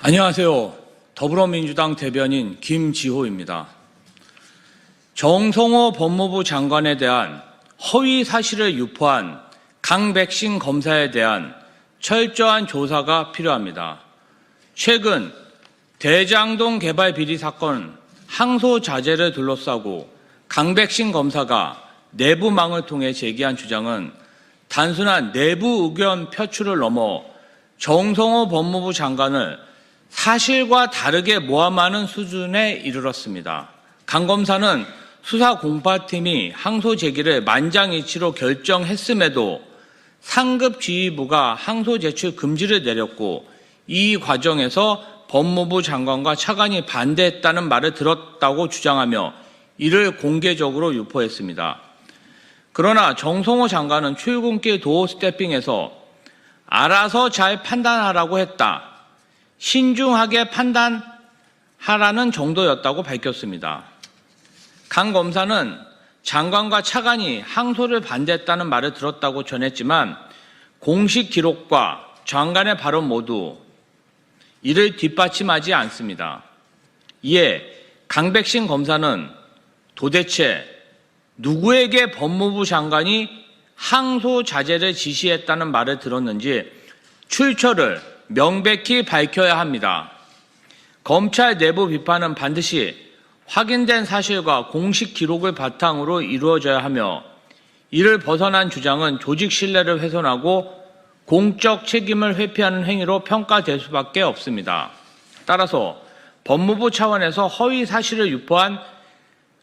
안녕하세요. 더불어민주당 대변인 김지호입니다. 정성호 법무부 장관에 대한 허위 사실을 유포한 강백신 검사에 대한 철저한 조사가 필요합니다. 최근 대장동 개발 비리 사건 항소 자재를 둘러싸고 강백신 검사가 내부망을 통해 제기한 주장은 단순한 내부 의견 표출을 넘어 정성호 법무부 장관을 사실과 다르게 모함하는 수준에 이르렀습니다. 강 검사는 수사 공파팀이 항소 제기를 만장일치로 결정했음에도 상급 지휘부가 항소 제출 금지를 내렸고 이 과정에서 법무부 장관과 차관이 반대했다는 말을 들었다고 주장하며 이를 공개적으로 유포했습니다. 그러나 정성호 장관은 출근길 도어 스태핑에서 알아서 잘 판단하라고 했다. 신중하게 판단하라는 정도였다고 밝혔습니다. 강 검사는 장관과 차관이 항소를 반대했다는 말을 들었다고 전했지만 공식 기록과 장관의 발언 모두 이를 뒷받침하지 않습니다. 이에 강백신 검사는 도대체 누구에게 법무부 장관이 항소 자제를 지시했다는 말을 들었는지 출처를 명백히 밝혀야 합니다. 검찰 내부 비판은 반드시 확인된 사실과 공식 기록을 바탕으로 이루어져야 하며 이를 벗어난 주장은 조직 신뢰를 훼손하고 공적 책임을 회피하는 행위로 평가될 수밖에 없습니다. 따라서 법무부 차원에서 허위 사실을 유포한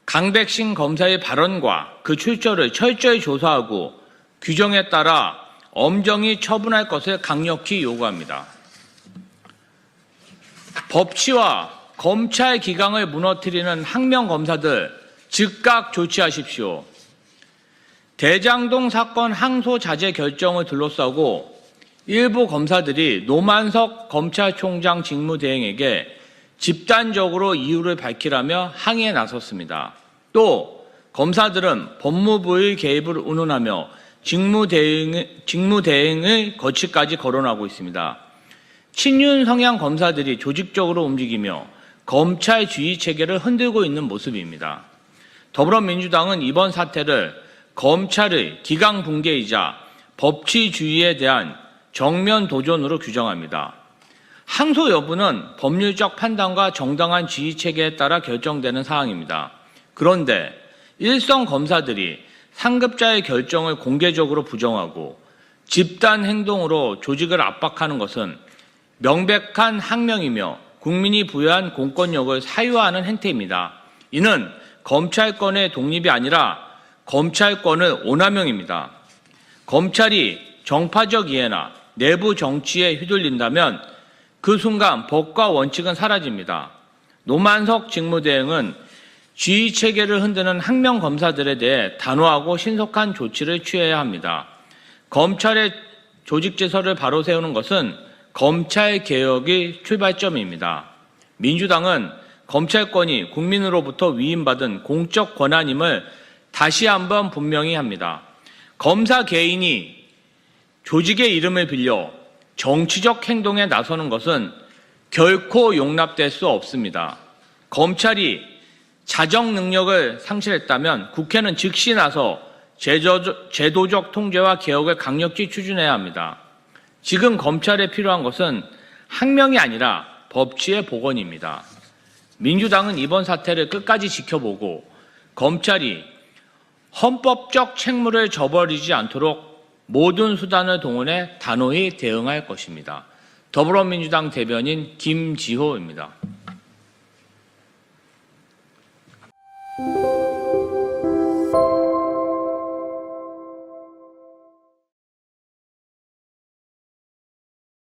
강백신 검사의 발언과 그 출처를 철저히 조사하고 규정에 따라 엄정히 처분할 것을 강력히 요구합니다. 법치와 검찰 기강을 무너뜨리는 항명 검사들 즉각 조치하십시오. 대장동 사건 항소 자제 결정을 둘러싸고 일부 검사들이 노만석 검찰총장 직무대행에게 집단적으로 이유를 밝히라며 항의에 나섰습니다. 또 검사들은 법무부의 개입을 운운하며 직무대행을, 직무대행의 거치까지 거론하고 있습니다. 친윤 성향 검사들이 조직적으로 움직이며 검찰 주의 체계를 흔들고 있는 모습입니다. 더불어민주당은 이번 사태를 검찰의 기강 붕괴이자 법치주의에 대한 정면 도전으로 규정합니다. 항소 여부는 법률적 판단과 정당한 지휘 체계에 따라 결정되는 사항입니다. 그런데 일선 검사들이 상급자의 결정을 공개적으로 부정하고 집단 행동으로 조직을 압박하는 것은 명백한 항명이며 국민이 부여한 공권력을 사유화하는 행태입니다. 이는 검찰권의 독립이 아니라 검찰권의 오남용입니다. 검찰이 정파적 이해나 내부 정치에 휘둘린다면 그 순간 법과 원칙은 사라집니다. 노만석 직무대행은 지휘 체계를 흔드는 항명 검사들에 대해 단호하고 신속한 조치를 취해야 합니다. 검찰의 조직 제서를 바로 세우는 것은 검찰 개혁의 출발점입니다. 민주당은 검찰권이 국민으로부터 위임받은 공적 권한임을 다시 한번 분명히 합니다. 검사 개인이 조직의 이름을 빌려 정치적 행동에 나서는 것은 결코 용납될 수 없습니다. 검찰이 자정 능력을 상실했다면 국회는 즉시 나서 제도적 통제와 개혁을 강력히 추진해야 합니다. 지금 검찰에 필요한 것은 항명이 아니라 법치의 복원입니다. 민주당은 이번 사태를 끝까지 지켜보고 검찰이 헌법적 책무를 저버리지 않도록 모든 수단을 동원해 단호히 대응할 것입니다. 더불어민주당 대변인 김지호입니다.